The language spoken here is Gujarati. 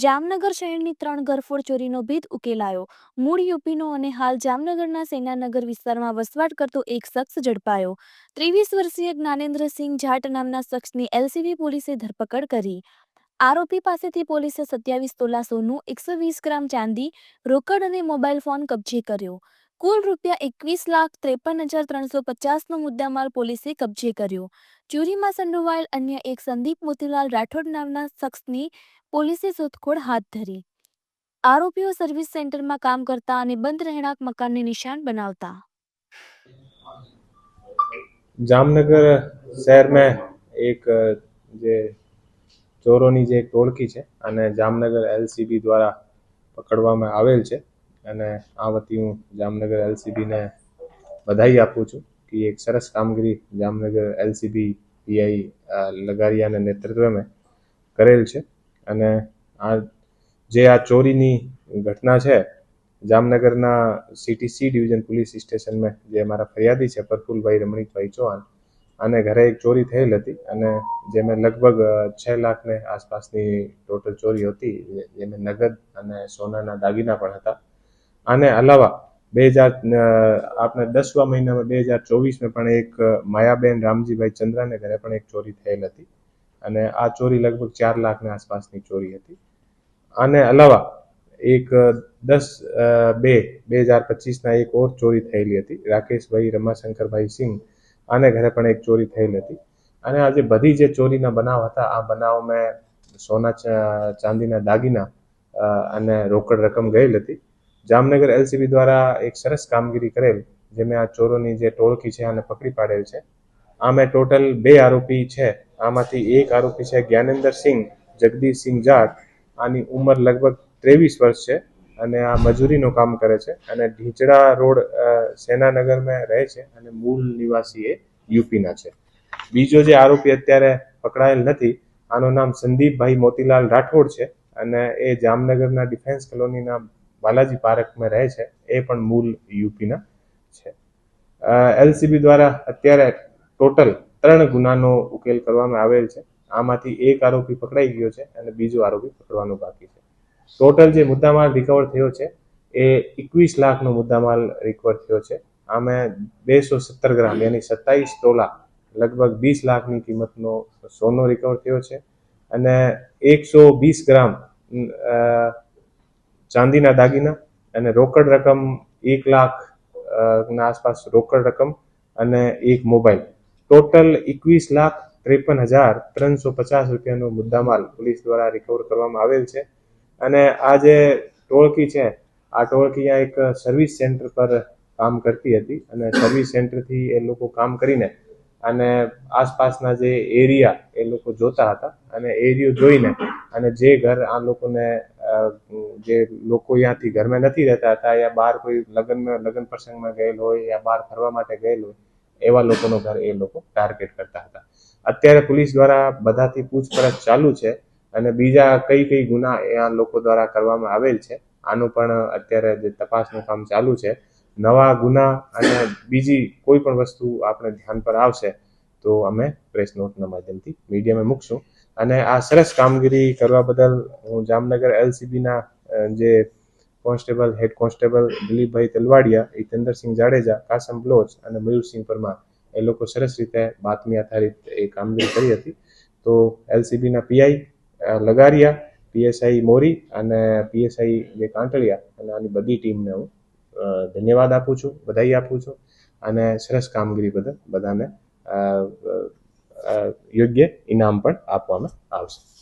જામનગર શહેરની ત્રણ ઘરફોડ ચોરીનો ભેદ ઉકેલાયો. મૂળ યુપીનો અને હાલ જામનગરના સેનાનગર વિસ્તારમાં વસવાટ કરતો એક શખ્સ ઝડપાયો. ત્રેવીસ વર્ષીય જ્ઞાનેન્દ્રસિંહ જાટ નામના શખ્સની એલસીબી પોલીસે ધરપકડ કરી. આરોપી પાસેથી પોલીસે સત્યાવીસ તોલા સોનું, એકસો વીસ ગ્રામ ચાંદી, રોકડ અને મોબાઈલ ફોન કબજે કર્યો. કુલ રૂપિયા એકવીસ લાખ ત્રેપન હજાર ત્રણસો પચાસનો મુદ્દામાલ પોલીસે કબજે કર્યો. ચોરીમાં સંડોવાયેલ અન્ય એક સંદીપ મોતીલાલ રાઠોડ નામના શખ્સની પોલીસે શોધખોળ હાથ ધરી. આરોપીઓ સર્વિસ સેન્ટરમાં કામ કરતા અને બંધ રહેણાંક મકાનને નિશાન બનાવતા. જામનગર શહેરમાં એક, જે ચોરોની જે ટોળકી છે અને જામનગર એલસીબી દ્વારા પકડવામાં આવેલ છે. અને આ વતી હું જામનગર એલસીબીને બધાઈ આપું છું કે એક સરસ કામગીરી જામનગર એલસીબી પીઆઈ લગારિયાના નેતૃત્વમાં કરેલ છે. અને આ જે આ ચોરીની ઘટના છે, જામનગરના સિટી સી ડિવિઝન પોલીસ સ્ટેશનમાં જે અમારા ફરિયાદી છે, પ્રફુલભાઈ રમણીકભાઈ ચૌહાણ અને ઘરે એક ચોરી થયેલ હતી અને જેમાં લગભગ છ લાખને આસપાસની ટોટલ ચોરી હતી. જેમાં નગદ અને સોનાના દાગીના પણ હતા. આને અલાવા બે હજાર આપણે દસમા મહિનામાં બે હજાર ચોવીસમાં પણ એક માયાબેન રામજીભાઈ ચંદ્રાને ઘરે પણ એક ચોરી થયેલ હતી. અને આ ચોરી લગભગ ચાર લાખની આસપાસની ચોરી હતી. આને અલાવા એક દસ બે બે હજાર પચીસના એક ઓર ચોરી થયેલી હતી. રાકેશભાઈ રમાશંકરભાઈ સિંહ આને ઘરે પણ એક ચોરી થયેલ હતી. અને આજે બધી જે ચોરીના બનાવ હતા, આ બનાવમાં સોના ચાંદીના દાગીના અને રોકડ રકમ ગયેલ હતી. જામનગર એલસીબી દ્વારા એક સરસ કામગીરી કરેલ જેમાં આ ચોરોની જે ટોળકી છે આને પકડી પાડેલ છે. આમે ટોટલ બે આરોપી છે. આમાંથી એક આરોપી છે જ્ઞાનેન્દ્ર સિંહ, જગદીશ સિંહ જાટ. આની ઉંમર લગભગ ત્રેવીસ વર્ષ છે અને આ મજૂરીનું કામ કરે છે. અને ઢીંચડા રોડ સેનાનગરમાં રહે છે અને મૂળ નિવાસી એ યુપીના છે. બીજો જે આરોપી અત્યારે પકડાયેલ નથી, આનું નામ સંદીપભાઈ મોતીલાલ રાઠોડ છે અને એ જામનગરના ડિફેન્સ કોલોનીના બાલાજી પાર્કમાં રહે છે, એ પણ મૂળ યુપીના છે. એલસીબી દ્વારા અત્યારે ટોટલ ત્રણ ગુનાનો ઉકેલ કરવામાં આવેલ છે. આમાંથી એક આરોપી પકડાઈ ગયો છે અને બીજો આરોપી પકડવાનો બાકી છે. ટોટલ જે મુદ્દામાલ રિકવર થયો છે, એ એકવીસ લાખનો મુદ્દામાલ રિકવર થયો છે. આમાં બેસો સત્તર ગ્રામ, યાની સત્તાવીસ તોલા લગભગ વીસ લાખની કિંમતનો સોનો રિકવર થયો છે. અને એકસો વીસ ગ્રામ ચાંદીના દાગીના અને રોકડ રકમ એક લાખ ના આસપાસ રોકડ રકમ અને એક મોબાઈલ. ટોટલ એકવીસ લાખ ત્રેપન હજાર ત્રણસો પચાસ રૂપિયાનો મુદ્દામાલ પોલીસ દ્વારા રિકવર કરવામાં આવેલ છે. અને આ જે ટોળકી છે, આ ટોળકી આ એક સર્વિસ સેન્ટર પર કામ કરતી હતી અને સર્વિસ સેન્ટરથી એ લોકો કામ કરીને અને આસપાસના જે એરિયા એ લોકો જોતા હતા અને એરિયો જોઈને અને જે ઘર આ લોકોને જે લોકો ત્યાંથી ઘરમાં નથી રહેતા હતા યા બહાર કોઈ લગ્ન લગ્ન પ્રસંગમાં ગયેલ હોય યા બહાર ફરવા માટે ગયેલ હોય, એવા લોકોનું ઘર એ લોકો ટાર્ગેટ કરતા હતા. અત્યારે પોલીસ દ્વારા બધાથી પૂછપરછ ચાલુ છે અને બીજા કઈ કઈ ગુના એ આ લોકો દ્વારા કરવામાં આવેલ છે, આનું પણ અત્યારે જે તપાસનું કામ ચાલુ છે. નવા ગુના અને બીજી કોઈ પણ વસ્તુ આપણે ધ્યાન પર આવશે તો અમે પ્રેસ નોટના માધ્યમથી મીડિયામાં મૂકશું. અને આ સરસ કામગીરી કરવા બદલ હું જામનગર એલસીબીના જે constable, head constable Dilipbhai Talwadiya, Hitendrasinh Jadeja, Kasam Baloch અને મયુરસિંહ પરમાર, એ લોકો સરસ રીતે બાતમી આધારિત એ કામગીરી કરી હતી. તો એલસીબીના પીઆઈ લગારિયા, પીએસઆઈ મોરી અને પીએસઆઈ જે કાંટળિયા અને આની બધી ટીમને હું ધન્યવાદ આપું છું બધાઈ આપું છું અને સરસ કામગીરી બદલ બધાને યોગ્ય ઇનામ પણ આપવામાં આવશે.